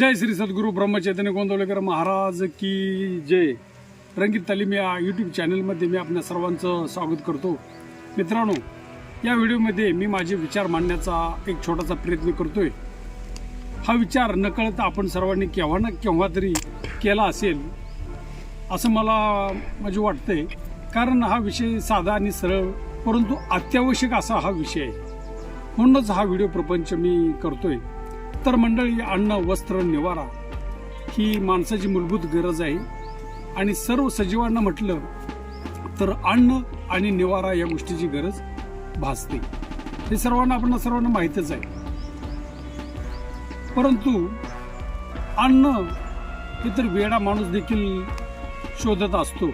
जय श्री सद्गुरू ब्रह्मचैतन्य गोंदवलेकर महाराज की जय. रंगीत तालीम या यूट्यूब चॅनलमध्ये मी आपल्या सर्वांचं स्वागत करतो. मित्रांनो या व्हिडिओमध्ये मी माझे विचार मांडण्याचा एक छोटासा प्रयत्न करतोय. हा विचार नकळत आपण सर्वांनी केव्हा ना केव्हा तरी केला असेल असं मला म्हणजे वाटतंय. कारण हा विषय साधा आणि सरळ परंतु अत्यावश्यक असा हा विषय आहे. म्हणूनच हा व्हिडिओ प्रपंच मी करतोय. तर मंडळी अन्न वस्त्र निवारा ही माणसाची मूलभूत गरज आहे. आणि सर्व सजीवांना म्हटलं तर अन्न आणि निवारा या गोष्टीची गरज भासते. हे सर्वांना आपण सर्वांना माहीतच आहे. परंतु अन्न हे तर वेडा माणूस देखील शोधत असतो.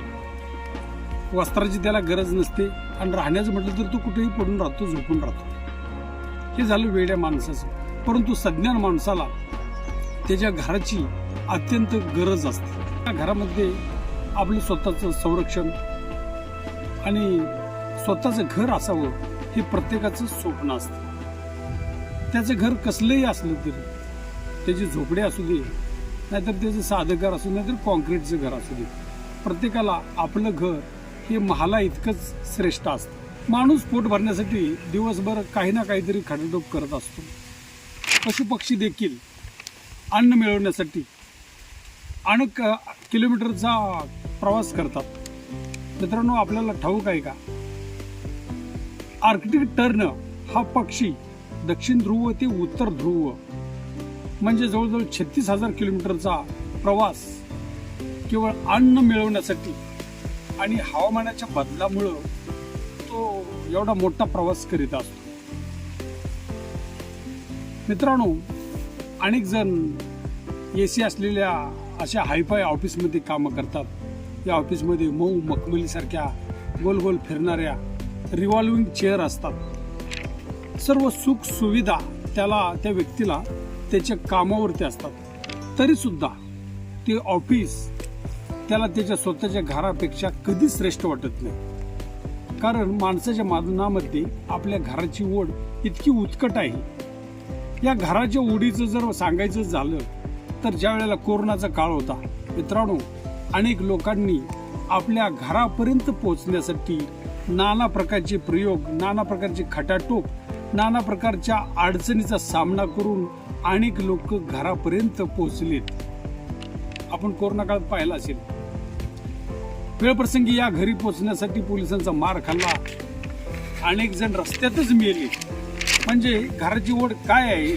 वस्त्राची त्याला गरज नसते. आणि राहण्याचं म्हटलं तर तो कुठेही पडून राहतो झोपून राहतो. हे झालं वेड्या माणसाचं. परंतु सज्ञान माणसाला त्याच्या घराची अत्यंत गरज असते. त्या घरामध्ये आपलं स्वतःचं संरक्षण आणि स्वतःचं घर असावं हे प्रत्येकाचं स्वप्न असतं. त्याचं घर कसलंही असलं तरी त्याची झोपडी असू दे नाहीतर त्याचं साधं घर असू नाहीतर कॉन्क्रीटचं घर असू दे प्रत्येकाला आपलं घर हे महाला इतकंच श्रेष्ठ असतं. माणूस पोट भरण्यासाठी दिवसभर काही ना काहीतरी खटाटोप करत असतो. पशुपक्षी देखील अन्न मिळवण्यासाठी अनेक किलोमीटरचा प्रवास करतात. मित्रांनो आपल्याला ठाऊक आहे का? आर्क्टिक टर्न हा पक्षी दक्षिण ध्रुव ते उत्तर ध्रुव म्हणजे जवळजवळ छत्तीस हजार किलोमीटरचा प्रवास केवळ अन्न मिळवण्यासाठी आणि हवामानाच्या बदलामुळं तो एवढा मोठा प्रवास करीत असतो. मित्रांनो अनेक जण ए सी असलेल्या अशा हायफाय ऑफिसमध्ये कामं करतात. या ऑफिसमध्ये मऊ मखमलीसारख्या गोल गोल फिरणाऱ्या रिव्हॉल्विंग चेअर असतात. सर्व सुख सुविधा त्याला त्या व्यक्तीला त्याच्या कामावरती असतात. तरीसुद्धा ते ऑफिस त्याला त्याच्या स्वतःच्या घरापेक्षा कधीच श्रेष्ठ वाटत नाही. कारण माणसाच्या मनामध्ये आपल्या घराची ओढ इतकी उत्कट आहे या घराच्या ओढीचं जर सांगायचं झालं तर ज्या वेळेला कोरोनाचा काळ होता मित्रांनो अनेक लोकांनी आपल्या घरापर्यंत पोहोचण्यासाठी नाना प्रकारचे प्रयोग नाना प्रकारचे खटाटोप नाना प्रकारच्या अडचणीचा सामना करून अनेक लोक घरापर्यंत पोहोचलेत. आपण कोरोना काळात पाहिला असेल. वेळप्रसंगी या घरी पोहोचण्यासाठी पोलिसांचा मार खाल्ला. अनेक जण रस्त्यातच मेले. म्हणजे घराची ओढ काय आहे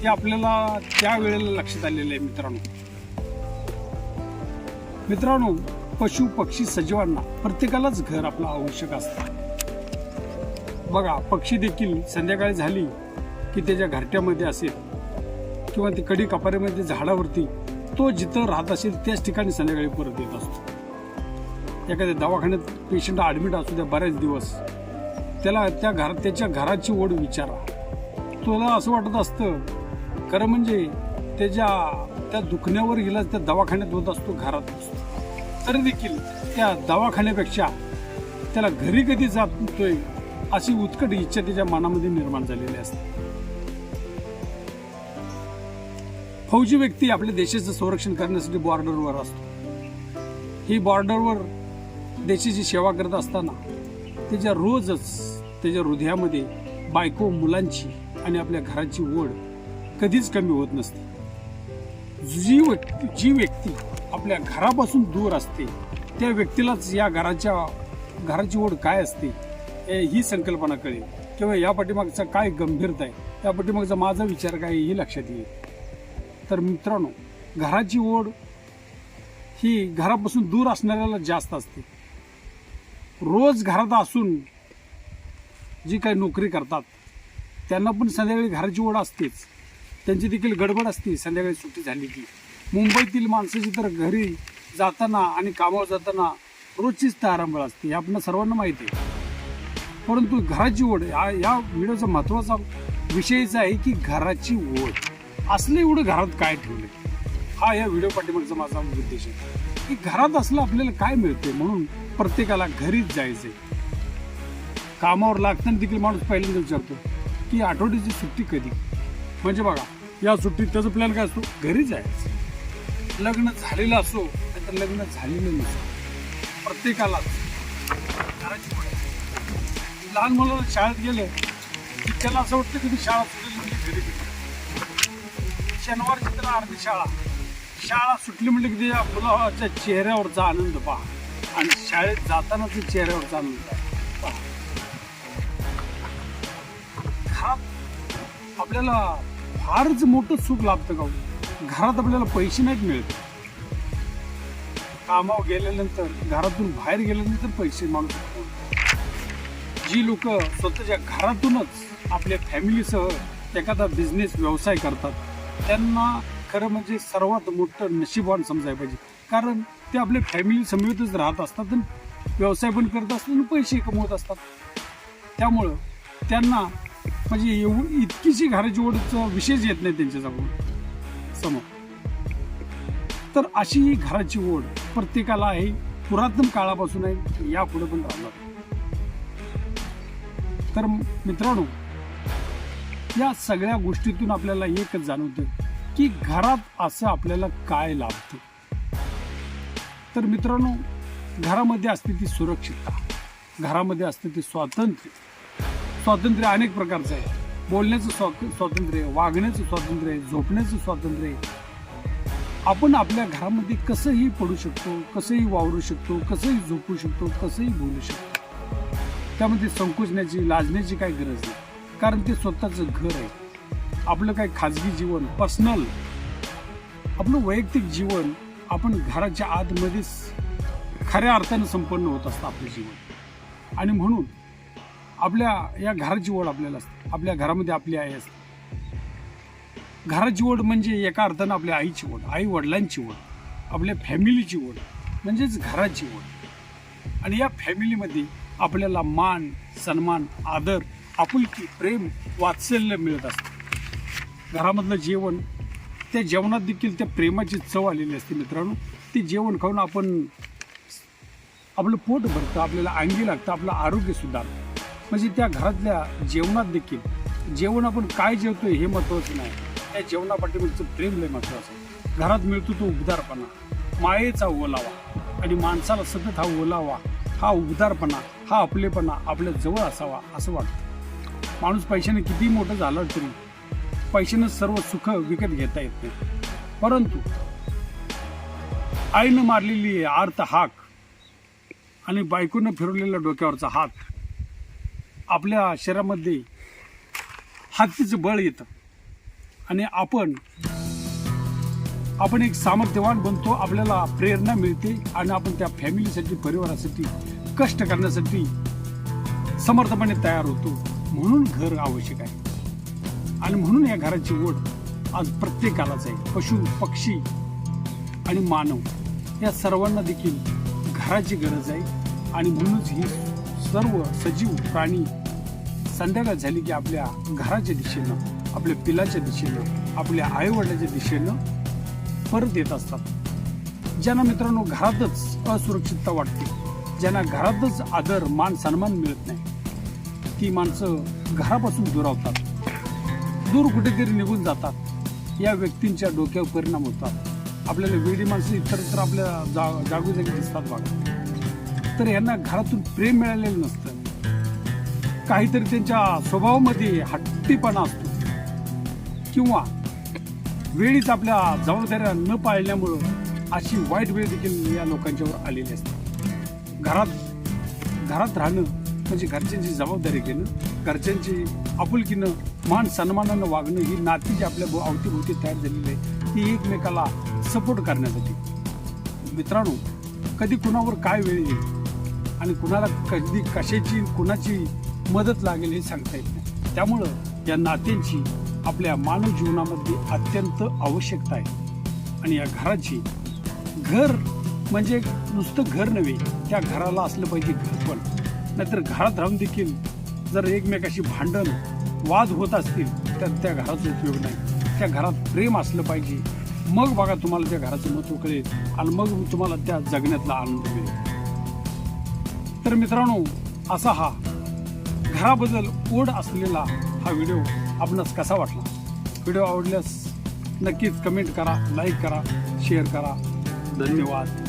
हे आपल्याला त्या वेळेला लक्षात आलेलं आहे मित्रांनो. मित्रांनो पशु पक्षी सजीवांना प्रत्येकालाच घर आपलं आवश्यक असतं. बघा पक्षी देखील संध्याकाळी झाली की त्याच्या घरट्यामध्ये असेल किंवा ती कडी कपाऱ्यामध्ये झाडावरती तो जिथं राहत असेल त्याच ठिकाणी संध्याकाळी परत येत असतो. एखाद्या दवाखान्यात पेशंट ॲडमिट असू द्या बऱ्याच दिवस त्याला त्या घर त्याच्या घराची ओढ विचारा. तुला असं वाटत असतं खरं म्हणजे त्याच्या त्या दुखण्यावर इलाज त्या दवाखान्यात होत असतो घरात असतो. तरी देखील त्या दवाखान्यापेक्षा त्याला घरी कधी जातोय अशी उत्कट इच्छा त्याच्या मनामध्ये निर्माण झालेली असते. फौजी व्यक्ती आपल्या देशाचं संरक्षण करण्यासाठी बॉर्डरवर असतो. ही बॉर्डरवर देशाची सेवा करत असताना त्याच्या रोजच त्याच्या हृदयामध्ये बायको मुलांची आणि आपल्या घराची ओढ कधीच कमी होत नसते. जी व्यक्ती जी व्यक्ती आपल्या घरापासून दूर असते त्या व्यक्तीलाच या घराच्या घराची ओढ काय असते ही संकल्पना कळेल. किंवा या पाठीमागचा काय गंभीरता आहे या पाठीमागचा माझा विचार काय ही लक्षात येईल. तर मित्रांनो घराची ओढ ही घरापासून दूर असणाऱ्याला जास्त असते. रोज घरात असून जी काही नोकरी करतात त्यांना पण संध्याकाळी घराची ओढ असतेच. त्यांची देखील गडबड असते संध्याकाळी सुट्टी झाली की मुंबईतील माणसाची तर घरी जाताना आणि कामावर जाताना रोजचीच तारांबळ असते हे आपल्या सर्वांना माहिती आहे. परंतु घराची ओढ या या व्हिडिओचा महत्त्वाचा विषयच आहे की घराची ओढ. असलं एवढं घरात काय ठेवलं हा या व्हिडिओ पाठीमागचा माझा उद्देश आहे. की घरात असलं आपल्याला काय मिळते म्हणून प्रत्येकाला घरीच जायचं आहे कामावर लागताना देखील माणूस पहिल्यांदा विचारतो की आठवड्याची सुट्टी कधी? म्हणजे बघा या सुट्टीत त्याचा प्लॅन काय असतो? घरी जायचं. लग्न झालेलं असो नाहीतर लग्न झालेलं नसो. प्रत्येकाला लहान मुलं शाळेत गेले की त्याला असं वाटतं की ती शाळा सुटली म्हणजे घरी गेली. शनिवारची त्याला अर्धी शाळा. शाळा सुटली म्हणजे की त्या मुलाच्या चेहऱ्यावरचा आनंद पहा. आणि शाळेत जातानाचा चेहऱ्यावरचा आनंद पहा. आपल्याला फारच मोठं सुख लाभतं का घरात आपल्याला पैसे नाहीत मिळत. कामावर गेल्यानंतर घरातून बाहेर गेल्यानंतर पैसे मागू कमवतो. जी लोक स्वतःच्या घरातूनच आपल्या फॅमिलीसह एखादा बिझनेस व्यवसाय करतात त्यांना खरं म्हणजे सर्वात मोठं नशीबवान समजायला पाहिजे. कारण ते आपल्या फॅमिली समेतच राहत असतात आणि व्यवसाय पण करत असतात आणि पैसे कमवत असतात. त्यामुळं त्यांना म्हणजे एवढी इतकीशी घराची ओढचं विशेष येत नाही त्यांच्याजवळ समोर. तर अशी ही घराची ओढ प्रत्येकाला आहे पुरातन काळापासून आहे यापुढे पण राहणार. तर मित्रांनो या सगळ्या गोष्टीतून आपल्याला एकच जाणवतं की घरात असं आपल्याला काय लाभतं. तर मित्रांनो घरामध्ये असते ती सुरक्षितता घरामध्ये असते ते स्वातंत्र्य. स्वातंत्र्य अनेक प्रकारचं आहे. बोलण्याचं स्वात स्वातंत्र्य वागण्याचं स्वातंत्र्य आहे झोपण्याचं स्वातंत्र्य. आहे आपण आपल्या घरामध्ये कसंही पडू शकतो कसंही वावरू शकतो कसंही झोपू शकतो कसंही बोलू शकतो. त्यामध्ये संकोचण्याची लाजण्याची काही गरज नाही. कारण ते स्वतःचं घर आहे. आपलं काही खाजगी जीवन पर्सनल आपलं वैयक्तिक जीवन आपण घराच्या आतमध्येच खऱ्या अर्थानं संपन्न होत असतं आपलं जीवन. आणि म्हणून आपल्या या घराची ओढ आपल्याला असते. आपल्या घरामध्ये आपली आई असते. घराची ओढ म्हणजे एका अर्थानं आपल्या आईची ओढ आई वडिलांची ओढ आपल्या फॅमिलीची ओढ म्हणजेच घराची ओढ. आणि या फॅमिलीमध्ये आपल्याला मान सन्मान आदर आपुलकी प्रेम वात्सल्य मिळत असतं. घरामधलं जेवण त्या जेवणात देखील त्या प्रेमाची चव आलेली असते मित्रांनो. ते जेवण खाऊन आपण आपलं पोट भरतं आपल्याला अंगी लागतं आपलं आरोग्य सुधारतं. म्हणजे त्या घरातल्या जेवणात देखील जेवण आपण काय जेवतोय हे महत्त्वाचं नाही. त्या जेवणापाठीमागचं प्रेम लय महत्त्वाचं घरात मिळतो तो उबदारपणा. मायेचा ओलावा आणि माणसाला सतत हा ओलावा हा उबदारपणा हा आपलेपणा आपल्या जवळ असावा असं वाटतं. माणूस पैशाने किती मोठं झालं तरी पैशानं सर्व सुख विकत घेता येत नाही. परंतु आईनं मारलेली आर्त हाक आणि बायकोनं फिरवलेला डोक्यावरचा हात आपल्या शरीरामध्ये हत्तीचं बळ येतं. आणि आपण आपण एक सामर्थ्यवान बनतो आपल्याला प्रेरणा मिळते आणि आपण त्या फॅमिलीसाठी परिवारासाठी कष्ट करण्यासाठी समर्थपणे तयार होतो. म्हणून घर आवश्यक आहे. आणि म्हणून या घराची ओढ आज प्रत्येकालाच आहे. पशु पक्षी आणि मानव या सर्वांना देखील घराची गरज आहे. आणि म्हणूनच ही सर्व सजीव प्राणी संध्याकाळ झाली की आपल्या घराच्या दिशेनं आपल्या पिलाच्या दिशेनं आपल्या आईवडिलाच्या दिशेनं परत येत असतात. ज्यांना मित्रांनो घरातच असुरक्षितता वाटते ज्यांना घरातच आदर मान सन्मान मिळत नाही ती माणसं घरापासून दुरावतात दूर कुठेतरी निघून जातात. या व्यक्तींच्या डोक्यावर परिणाम होतात. आपल्याला वेडी माणसं इतरत्र आपल्या जा जागोजागी दिसतात बघा. तर यांना घरातून प्रेम मिळालेलं नसतं. काहीतरी त्यांच्या स्वभावामध्ये हट्टीपणा असतो. किंवा वेळीच आपल्या जबाबदाऱ्या न पाळल्यामुळं अशी वाईट वेळ देखील या लोकांच्यावर आलेली असते. घरात घरात राहणं म्हणजे घरच्यांची जबाबदारी घेणं घरच्यांची आपुलकीनं मान सन्मानानं वागणं ही नाती जी आपल्या अवतीभोवती तयार झालेली आहे ती एकमेकाला सपोर्ट करण्यासाठी. मित्रांनो कधी कुणावर काय वेळ येईल आणि कुणाला कधी कशाची कुणाची मदत लागेल हे सांगता येत नाही. त्यामुळं या नात्यांची आपल्या मानव जीवनामध्ये अत्यंत आवश्यकता आहे. आणि या घराची घर म्हणजे नुसतं घर नव्हे त्या घराला असलं पाहिजे घर पण. नाहीतर घरात राहून देखील जर एकमेकाशी भांडण वाद होत असतील तर त्या घराचा उपयोग नाही. त्या घरात प्रेम असलं पाहिजे. मग बघा तुम्हाला त्या घराचं महत्त्व कळेल आणि मग तुम्हाला त्या जगण्यातला आनंद मिळेल. तर मित्रांनो असा हा घराबद्दल ओढ असलेला हा व्हिडिओ आपणास कसा वाटला? व्हिडिओ आवडल्यास नक्कीच कमेंट करा लाईक करा शेअर करा. धन्यवाद.